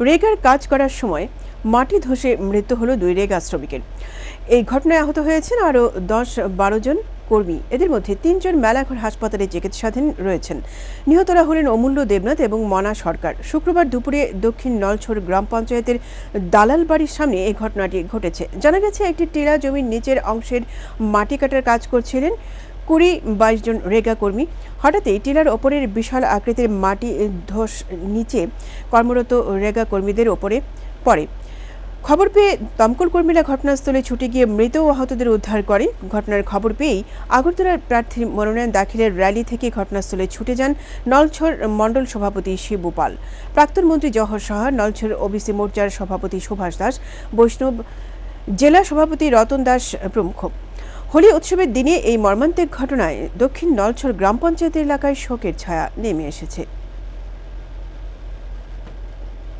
রেগার কাজ করার সময় মাটি ধসে মৃত্যু হলো দুই রেগা শ্রমিকের। এই ঘটনায় আহত হয়েছেন আরও দশ বারো জন কর্মী। এদের মধ্যে তিনজন মেলাঘর হাসপাতালে চিকিৎসাধীন রয়েছেন। নিহতরা হলেন অমূল্য দেবনাথ এবং মনা সরকার। শুক্রবার দুপুরে দক্ষিণ নলছড় গ্রাম পঞ্চায়েতের দালাল বাড়ির সামনে এই ঘটনাটি ঘটেছে। জানা গেছে, একটি টিলা জমির নিচের অংশের মাটি কাটার কাজ করছিলেন কুড়ি বাইশ জন রেগা কর্মী। হঠাৎই টিলার ওপরের বিশাল আকৃতির মাটি ধস নিচে কর্মরত রেগা কর্মীদের ওপরে পড়ে। খবর পেয়ে দমকল কর্মীরা ঘটনাস্থলে ছুটে গিয়ে মৃত ও আহতদের উদ্ধার করে। ঘটনার খবর পেয়েই আগরতলার প্রার্থীর মনোনয়ন দাখিলের র্যালি থেকে ঘটনাস্থলে ছুটে যান নলছর মণ্ডল সভাপতি শিবু পাল। প্রাক্তন মন্ত্রী জহর সাহা, নলছর ওবিসি মোর্চার সভাপতি সুভাষ দাস, বৈষ্ণব জেলা সভাপতি রতন দাস প্রমুখ। হোলি উৎসবের দিনে এই মর্মান্তিক ঘটনায় দক্ষিণ নলছড় গ্রাম পঞ্চায়েত এলাকায় শোকের ছায়া নেমে এসেছে।